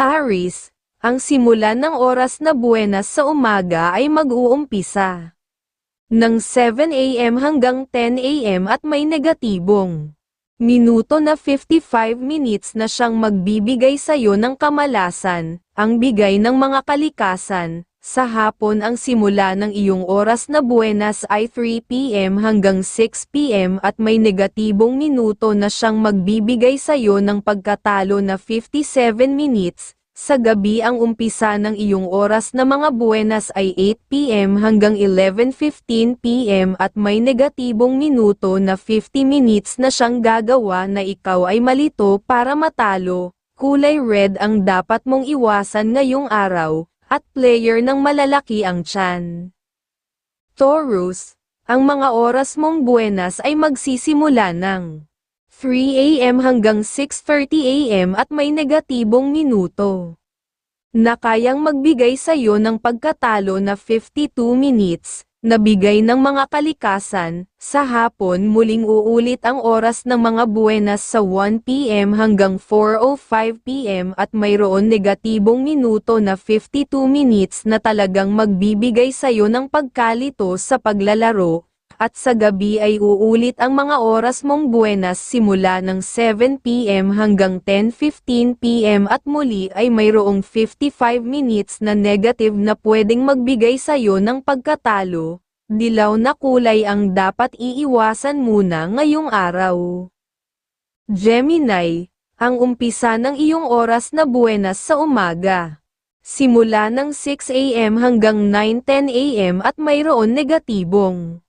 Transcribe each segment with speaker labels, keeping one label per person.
Speaker 1: Aris, ang simula ng oras na buenas sa umaga ay mag-uumpisa ng 7 a.m. hanggang 10 a.m. at may negatibong minuto na 55 minutes na siyang magbibigay sa iyo ng kamalasan, ang bigay ng mga kalikasan. Sa hapon ang simula ng iyong oras na buenas ay 3 p.m. hanggang 6 p.m. at may negatibong minuto na siyang magbibigay sa iyo ng pagkatalo na 57 minutes. Sa gabi ang umpisa ng iyong oras na mga buenas ay 8 p.m. hanggang 11.15 p.m. at may negatibong minuto na 50 minutes na siyang gagawa na ikaw ay malito para matalo. Kulay red ang dapat mong iwasan ngayong araw, at player ng malalaki ang tiyan. Taurus, ang mga oras mong buenas ay magsisimula ng 3 a.m. hanggang 6.30 a.m. at may negatibong minuto na kayang magbigay sa iyo ng pagkatalo na 52 minutes, na bigay ng mga kalikasan, sa hapon muling uulit ang oras ng mga buenas sa 1pm hanggang 4.05pm at mayroon negatibong minuto na 52 minutes na talagang magbibigay sa iyo ng pagkalito sa paglalaro, at sa gabi ay uulit ang mga oras mong buenas simula ng 7pm hanggang 10.15pm at muli ay mayroong 55 minutes na negative na pwedeng magbigay sa iyo ng pagkatalo. Dilaw na kulay ang dapat iiwasan muna ngayong araw. Gemini, ang umpisa ng iyong oras na buenas sa umaga. Simula ng 6am hanggang 9.10 am at mayroon negatibong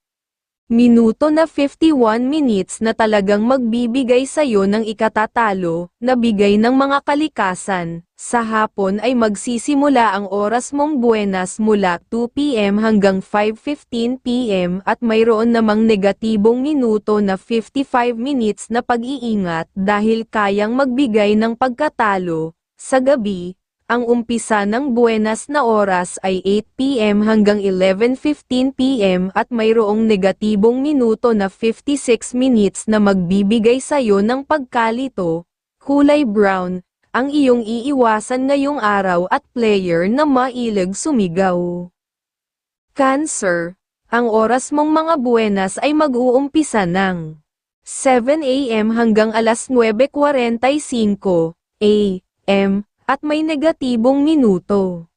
Speaker 1: minuto na 51 minutes na talagang magbibigay sa iyo ng ikatatalo, na bigay ng mga kalikasan. Sa hapon ay magsisimula ang oras mong buenas mula 2pm hanggang 5.15pm at mayroon namang negatibong minuto na 55 minutes na pag-iingat dahil kayang magbigay ng pagkatalo. Sa gabi, ang umpisa ng buenas na oras ay 8pm hanggang 11.15pm at mayroong negatibong minuto na 56 minutes na magbibigay sa iyo ng pagkalito, kulay brown, ang iyong iiwasan ngayong araw at player na mailig sumigaw. Cancer, ang oras mong mga buenas ay mag-uumpisa ng 7am hanggang alas 9.45 am at may negatibong minuto.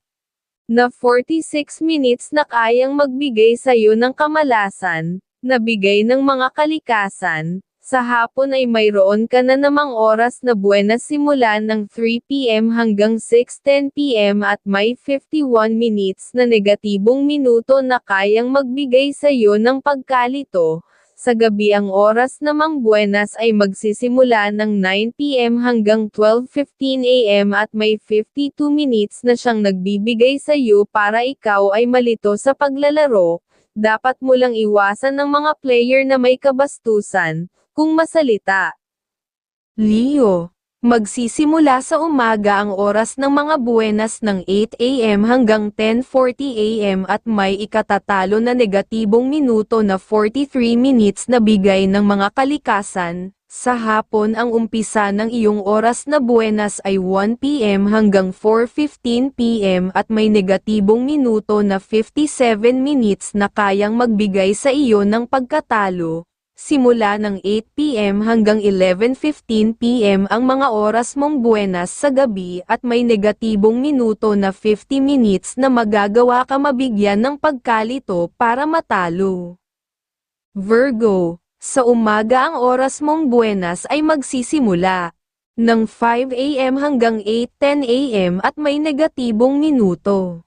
Speaker 1: Na 46 minutes na kayang magbigay sa iyo ng kamalasan, na bigay ng mga kalikasan, sa hapon ay mayroon ka na namang oras na buenas simula ng 3pm hanggang 6.10pm at may 51 minutes na negatibong minuto na kayang magbigay sa iyo ng pagkalito, sa gabi ang oras namang buenas ay magsisimula ng 9pm hanggang 12.15am at may 52 minutes na siyang nagbibigay sa iyo para ikaw ay malito sa paglalaro. Dapat mo lang iwasan ng mga player na may kabastusan, kung masalita. Leo Magsisimula sa umaga ang oras ng mga buenas ng 8 a.m. hanggang 10.40 a.m. at may ikatatalo na negatibong minuto na 43 minutes na bigay ng mga kalikasan. Sa hapon ang umpisa ng iyong oras na buenas ay 1 p.m. hanggang 4.15 p.m. at may negatibong minuto na 57 minutes na kayang magbigay sa iyo ng pagkatalo. Simula ng 8pm hanggang 11.15pm ang mga oras mong buenas sa gabi at may negatibong minuto na 50 minutes na magagawa ka mabigyan ng pagkalito para matalo. Virgo, sa umaga ang oras mong buenas ay magsisimula ng 5am hanggang 8.10am at may negatibong minuto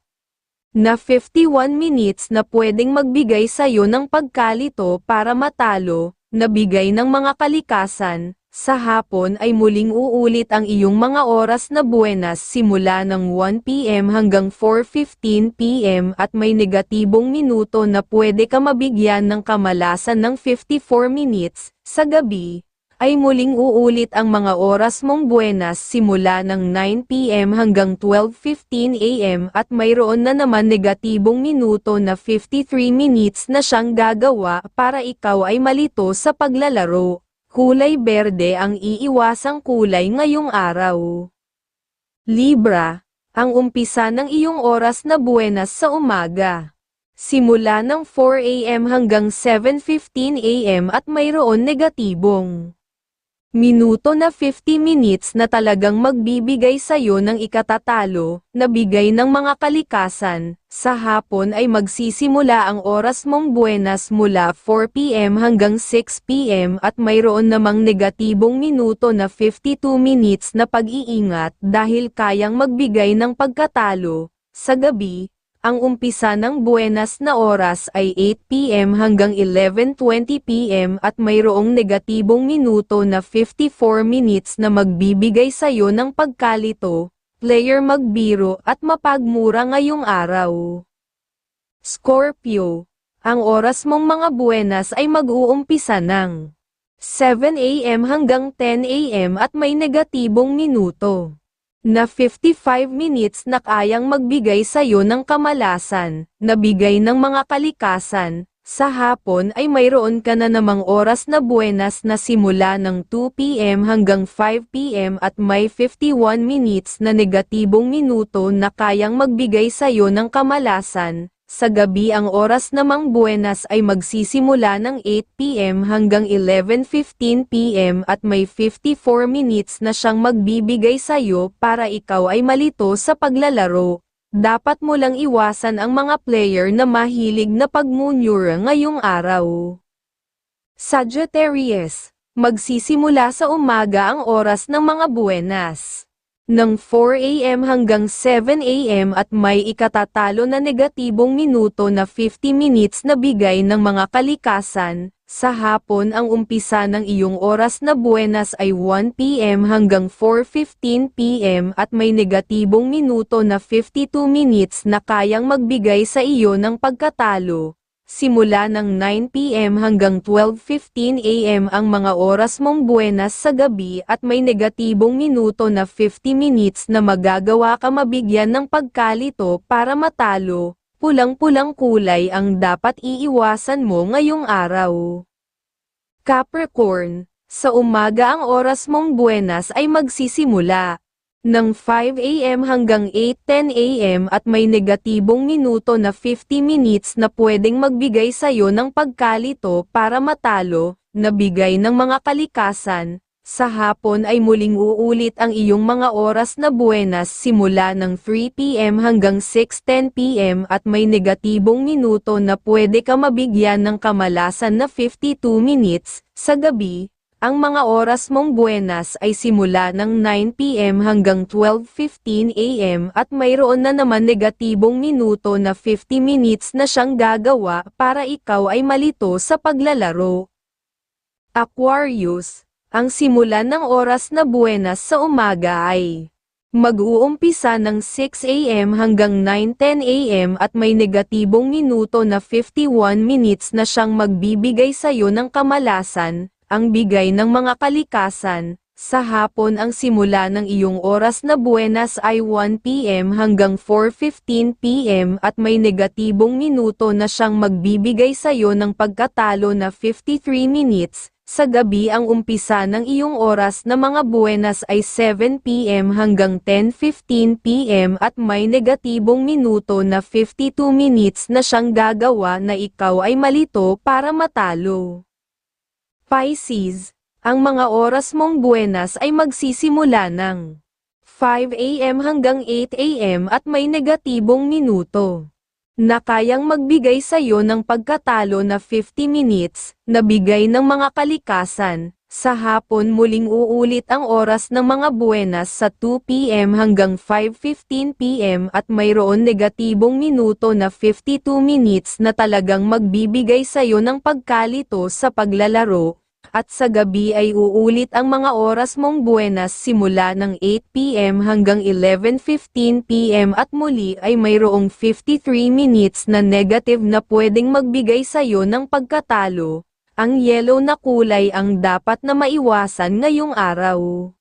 Speaker 1: na 51 minutes na pwedeng magbigay sa iyo ng pagkalito para matalo, na bigay ng mga kalikasan, sa hapon ay muling uulit ang iyong mga oras na buenas simula ng 1pm hanggang 4.15pm at may negatibong minuto na pwede ka mabigyan ng kamalasan ng 54 minutes, sa gabi, ay muling uulit ang mga oras mong buenas simula ng 9pm hanggang 12.15am at mayroon na naman negatibong minuto na 53 minutes na siyang gagawa para ikaw ay malito sa paglalaro. Kulay berde ang iiwasang kulay ngayong araw. Libra, ang umpisa ng iyong oras na buenas sa umaga. Simula ng 4 a.m. hanggang 7.15 a.m. at mayroon negatibong minuto na 50 minutes na talagang magbibigay sa'yo ng ikatatalo, na bigay ng mga kalikasan, sa hapon ay magsisimula ang oras mong buenas mula 4pm hanggang 6pm at mayroon namang negatibong minuto na 52 minutes na pag-iingat dahil kayang magbigay ng pagkatalo, sa gabi, ang umpisa ng buenas na oras ay 8pm hanggang 11.20pm at mayroong negatibong minuto na 54 minutes na magbibigay sa'yo ng pagkalito, player magbiro at mapagmura ngayong araw. Scorpio, ang oras mong mga buenas ay mag-uumpisa ng 7am hanggang 10am at may negatibong minuto na 55 minutes na kayang magbigay sa'yo ng kamalasan, na bigay ng mga kalikasan, sa hapon ay mayroon ka na namang oras na buenas na simula ng 2pm hanggang 5pm at may 51 minutes na negatibong minuto na kayang magbigay sa'yo ng kamalasan, sa gabi ang oras namang buenas ay magsisimula ng 8pm hanggang 11.15pm at may 54 minutes na siyang magbibigay sa'yo para ikaw ay malito sa paglalaro. Dapat mo lang iwasan ang mga player na mahilig na pagmunyura ngayong araw. Sagittarius, magsisimula sa umaga ang oras ng mga buenas ng 4am hanggang 7am at may ikatatalo na negatibong minuto na 50 minutes na bigay ng mga kalikasan, sa hapon ang umpisa ng iyong oras na buenas ay 1pm hanggang 4.15pm at may negatibong minuto na 52 minutes na kayang magbigay sa iyo ng pagkatalo. Simula ng 9pm hanggang 12.15am ang mga oras mong buenas sa gabi at may negatibong minuto na 50 minutes na magagawa ka mabigyan ng pagkalito para matalo, pulang-pulang kulay ang dapat iiwasan mo ngayong araw. Capricorn, sa umaga ang oras mong buenas ay magsisimula ng 5 a.m. hanggang 8.10 a.m. at may negatibong minuto na 50 minutes na pwedeng magbigay sa'yo ng pagkalito para matalo, na bigay ng mga kalikasan. Sa hapon ay muling uulit ang iyong mga oras na buenas simula ng 3 p.m. hanggang 6.10 p.m. at may negatibong minuto na pwede ka mabigyan ng kamalasan na 52 minutes, sa gabi, ang mga oras mong buenas ay simula ng 9pm hanggang 12.15 am at mayroon na naman negatibong minuto na 50 minutes na siyang gagawa para ikaw ay malito sa paglalaro. Aquarius, ang simulan ng oras na buenas sa umaga ay mag-uumpisa ng 6am hanggang 9.10 am at may negatibong minuto na 51 minutes na siyang magbibigay sa'yo ng kamalasan, ang bigay ng mga kalikasan, sa hapon ang simula ng iyong oras na buenas ay 1pm hanggang 4.15pm at may negatibong minuto na siyang magbibigay sa iyo ng pagkatalo na 53 minutes, sa gabi ang umpisa ng iyong oras na mga buenas ay 7pm hanggang 10.15pm at may negatibong minuto na 52 minutes na siyang gagawa na ikaw ay malito para matalo. Pisces, ang mga oras mong buenas ay magsisimula ng 5 a.m. hanggang 8 a.m. at may negatibong minuto na kayang magbigay sa iyo ng pagkatalo na 50 minutes, na bigay ng mga kalikasan. Sa hapon muling uulit ang oras ng mga buenas sa 2 p.m. hanggang 5.15 p.m. at mayroon negatibong minuto na 52 minutes na talagang magbibigay sa iyo ng pagkalito sa paglalaro, at sa gabi ay uulit ang mga oras mong buenas simula ng 8pm hanggang 11.15pm at muli ay mayroong 53 minutes na negative na pwedeng magbigay sa iyo ng pagkatalo. Ang yellow na kulay ang dapat na maiwasan ngayong araw.